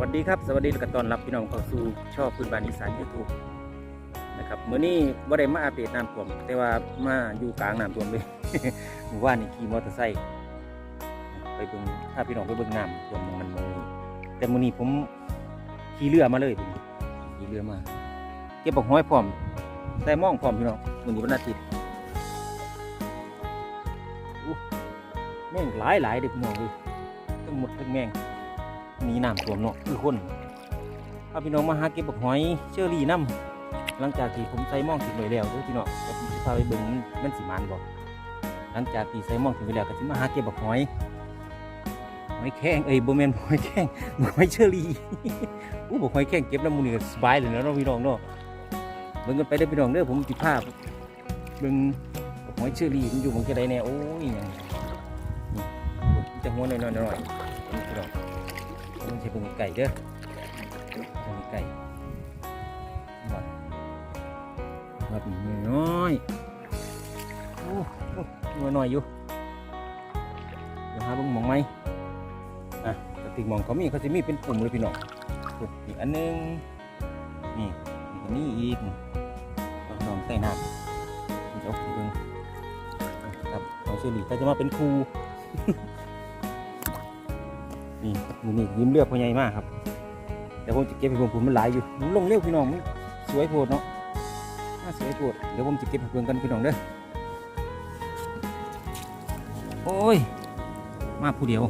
วัสดีครับ สวัสดีและก็ต้อนรับพี่น้องเข้าสู่ชองพื้นบ้านอีสานยูทูบนะครับมื้อนี้บ่ได้มาอัปเดตน้ำท่วมแต่ว่ามาอยู่กลางน้ำท่วมเลยเมื่อวานนี่ขี่มอเตอร์ไซค์ไปเบิ่งถ้าพี่น้องไปเบิ่งน้ำท่วมมันมือนี้แต่มื้อนี้ผมขี่เรือมาเลยขี่เรือมา เก็บบักห้อยพร้อมใส่ม่องพร้อมพี่น้องมื้อนี้วันอาทิตย์แม่งหลายหลายเด็กน้องเลยทั้งหมดทั้งแม่ง หนีน้ำท่วมเนาะคือคนพาพี่น้องมาหาเก็บบักหอยเชอรี่น้ำหลังจากที่ผมใส่หมองทิ้งไว้แล้วเด้อพี่น้องผมจะพาไปเบิ่งมันมันสิมานบ่หลังจากที่ใส่หมองทิ้งไว้แล้วก็สิมาหาเก็บบักหอยหอยแข้งเอ้ยบ่แม่นหอยแข้งบักหอยเชอรี่อู้บักหอยแข้งเก็บน้ำมูนี่ก็สบายเลยเนาะพี่น้องเนาะเบิ่งกันไปเด้อพี่น้องเด้อผมสิพาเบิ่งบักหอยเชอรี่มันอยู่หม่องจะใดแน่โอ้ยหยังนี่จะหัวน้อยๆหน่อยๆนี่พี่น้อง มันจะเป็นไก่เด้อจะมีไก่หมดหมดน้อยโอ้โอ้ตัวน้อยอยู่เดี๋ยวหาเบิ่งมองไหมอะกระติกมองเขามีเขาจะมีเป็นปุ่มเลยพี่น้องปุ่มอีกอันนึงนี่นี่ก็มีอีกต้องลองใส่น้ำมันจะเอาไปเบิ่งครับเอาเชอรี่ถ้าจะมาเป็นครู นี่มือนี่ยิ้มเลือกพ่อใหญ่มากครับ แต่ผมจะเก็บให้ผมผมมันหลายอยู่มันลงเร็วพี่น้องมันสวยโพดเนาะน่าสวยโพดเดี๋ยวผมจะเก็บให้เพื่อนกันพี่น้องเด้อโอ้ย มาผู้เดียว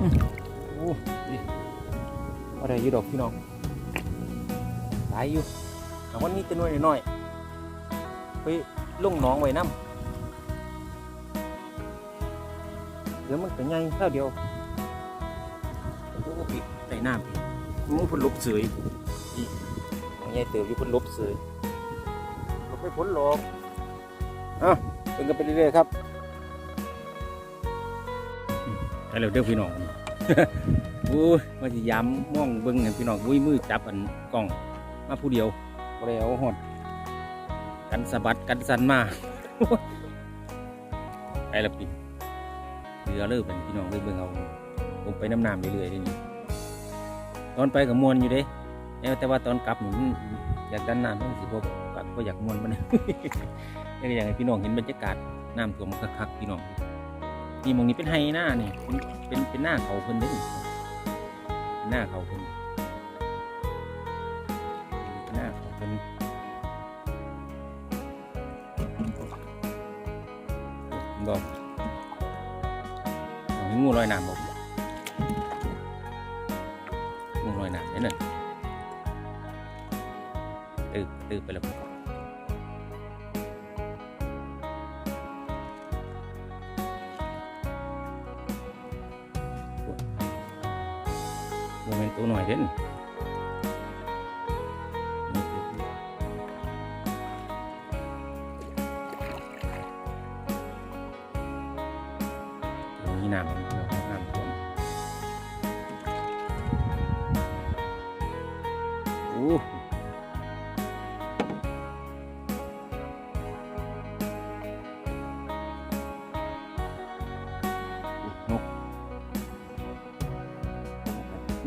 อื้อโอ้ยอะไรอยู่ดอกพี่น้องหลายอยู่แต่วันนี้จะน้อยหน่อยไปลงหนองไว้น้ำ เดี๋ยวมันก็ใหญ่เท่าเดียวโอ้โหปิดใส่น้ำพี่มันพ้นลบเสยนี่ของใหญ่เติบอยู่พ้นลบเสยลบไม่พ้นหรอกอะเป็นกันไปเรื่อยๆครับอืมไปเร็วเด้อพี่น้องโอ้ยมาสิย้ำมองเบิ้งให้พี่น้องวุ้ยมือจับอันกล้องมาผู้เดียวบ่ได้เอาหอดกันสะบัดกันสันมาไปและพี่ เรือเริ่มเป็นพี่น้องเลยเบิ่งเอาผมไปน้ำน้ำเรื่อยๆเลยนี่ตอนไปกับมวนอยู่เด้แต่ว่าตอนกลับนี่มันอยากดันน้ำมันสิบ่บ่อยากมวนมันนี่กอยากให้พี่น้องเห็นบรรยากาศน้ำท่วมคักๆพี่น้องนี่มองนี้เป็นไฮหน้านี่เป็นเป็นเป็นหน้าเขาเพิ่นเด้หน้าเขาเพิ่น ลอยน้ำบอกงูลอยน้ำนี่น่ะตื่นตื่นไปแล้วโมเมนตัวหน่อยเด่น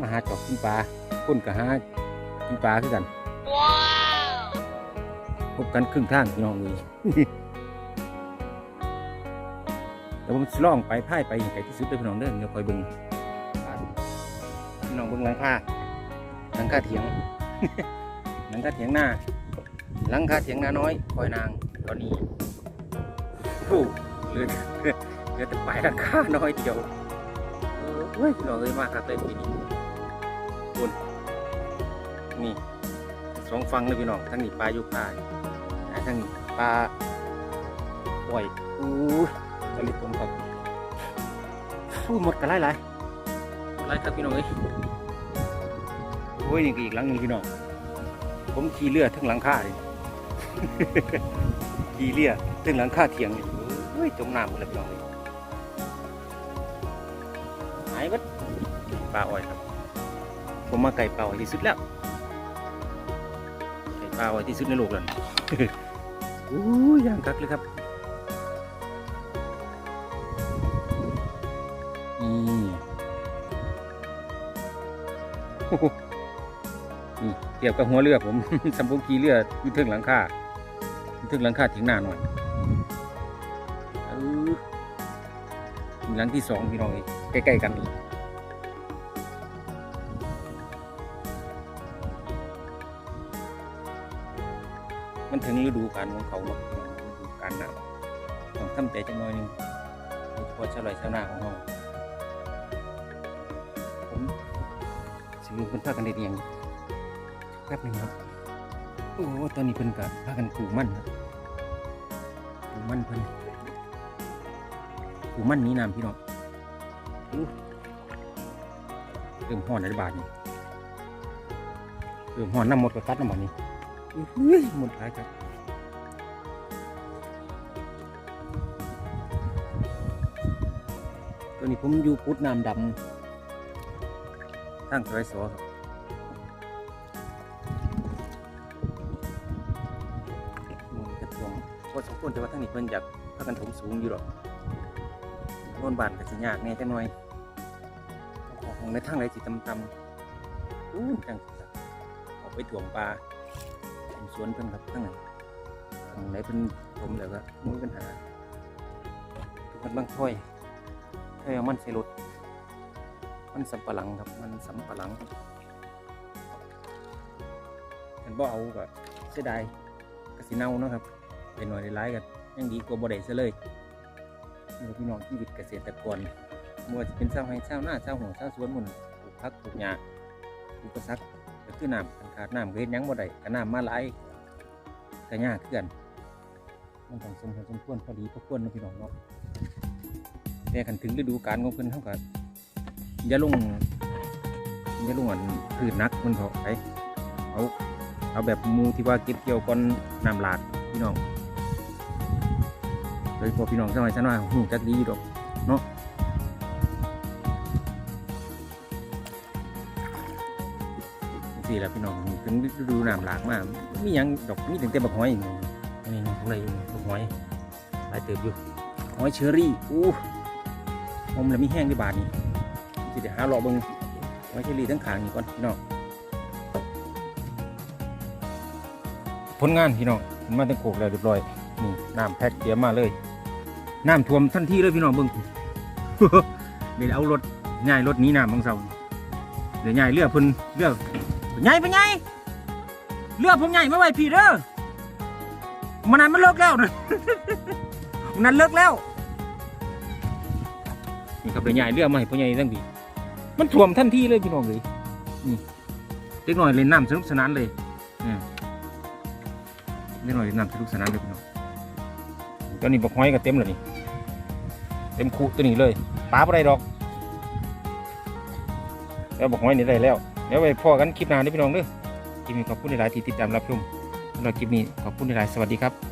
มาหาจอบกินปลาคนก็หากินปลาคือกันพบกันครึ่งทางพี่น้องเลยแต่ผมสิล่องไปพ่ายไปอย่างไกลที่สุดเลยพี่น้องเด้อเดี๋ยวคอยเบิ่งพี่น้องเบิ่งหลังคาหลังคาเถียงหลังคาเถียงหน้าหลังคาเถียงนาน้อยคอยนางตอนนี้โอ้เหลือเหลือเหลือแต่ปลายหลังคาน้อยเดียวเออเฮ้ยพี่น้องเลยมากครับเลยปีนี้ คุณนี่สองฟังเลยพี่น้องทั้งนี้ปลายุคาทั้งนี้ปลาปล่อยอู้ยผลิตผมครับฟูหมดกันไล่ไล่ไล่ครับพี่น้องเอ้ยโอ้ยนี่ก็อีกหลังหนึงพี่น้องผมขี่เรือทั้งหลังคาเลยขี่เรือทั้งหลังคาเถียงนี่เฮ้ยจมน้ำหมดเลยพี่น้องหายวัดปลาอ้อยครับ ผมมาไก่ปลาอ้อยที่สุดแล้ว ไก่ปลาอ้อยที่สุดในโลกแล้วนี่อู้ยย่างกักเลยครับนี่นี่โอ้โหนี่เกี่ยวกับหัวเรือผมสำบุกีเรืออยู่เทึงหลังคาอยู่เทึงหลังคาถึงหน้าหน่อยเออมีหลังที่สองพี่น้องเอ้ยใกล้ๆกันนี่ มันถึงฤดูกาลของเขาเนาะฤดูกาลหนาวต้องทำใจจังน่อยหนึงโดยเฉพาะชาวไร่ชาวนาของเราผมสิลูกเป็นพากันเด็ดเอียงแป๊บหนึงครับโอ้ตอนนี้เพิ่นกับพากันปลูกมันครับปลูกมันเพิ่นปลูกมันนี้น้ำพี่น้องอู้เริ่มห่อนในบาทนี่เริ่มห่อนน้ำหมดก็ตัดน้ำหมดนี่ อื้อหือหมดหลายครับตอนนี้ผมอยู่พุทธน้ำดำทางสวยสอครับมันกระทวงพอสมควรแต่ว่าทั้งนี้เพิ่นอยากพากันถมสูงอยู่หรอกโน่นบานก็สิยากแน่จังหน่อยของในทางไหนสิต่ำๆอู้จังออกไปถ่วงปลา สวนเพิ่นครับทั้งนั้นทางไหนเพิ่นถมแล้วก็บ่มีปัญหาทุกคนบางถ้อยถ้อยมันใส่รถมันสำปะหลังครับมันสำปะหลังกันบ่เอาก็เสียดายกสิเน่านะครับ เป็นหน่อยร้ายกันยังดีกว่าบ่ได้ซะเลยนี่พี่น้องชีวิตเกษตรกรไม่ว่าจะเป็นชาวไร่ชาวนาชาหัวชาสวนหมุนปลูกผักปลูกหญ้าอุปสรรคก็ ก็คือน้ำคันขาดน้ำก็เฮ็ดหยังบ่ได้ก็น้ำมาหลก็ยากคือกันมันต้องสมควรสมควรพอดีพอควรนะพี่น้องเนาะแต่คันถึงฤดูกาลของเพิ่นเฮาก็อย่าลงอย่าลงอันพืชนักมันเขาไปเอาเอาแบบมูที่ว่าเก็บเกี่ยวก่อนน้ำหลากพี่น้องโดยเฉพาะพี่น้องสมัยฉันว่าหูจักดีดอกเนาะ สี่แหละพี่น้องถึงฤดูน้ำหลากมากมียังดอกมีถึงแต่บักหอยอย่างนี้นี่นี่ตรงไหนอยู่บักหอยลายเติบอยู่หอยเชอรี่อู้ผมแล้วมีแห้งในบาทนี่สิเดี๋ยวหาเลาะเบิ่งหอยเชอรี่ทั้งขางนี่ก่อนพี่น้องผลงานพี่น้องมาตั้งโขกแล้วเรียบร้อยนี่น้ำแพ็คเตรียมมาเลยน้ำท่วมทันทีเลยพี่น้องเบิ่งเดี๋ยวเอารถง่ายรถนี้น้ำบางเสาเดี๋ยวง่ายเรือเพิ่นเรือก ใหญ่ไปใหญ่เรือผมใหญ่ไม่ไหวพี่เด้อมันนั้นมันเลิกแล้วนะมันนั้นเลิกแล้วนี่ครับเดี๋ยวใหญ่เรือมาให้พ่อใหญ่ตั้งปีมันท่วมทันทีเลยพี่น้องเลยนี่เล็กน้อยเล่นน้ำสนุกสนานเลยอืมนี่หน่อยนำสนุกสนานเลยพี่น้องตอนนี้บอกห้อยก็เต็มแล้วนี่เต็มคูตัวนี้เลยปลาอะไรดอก แล้วบอกห้อยนี่ได้แล้ว เดี๋ยวไปพ่อกันคลิปหน้าด้วยพี่น้องเด้อคลิปนี้ขอบคุณหลายที่ติดตามรับชมสำหรับคลิปนี้ขอบคุณหลายสวัสดีครับ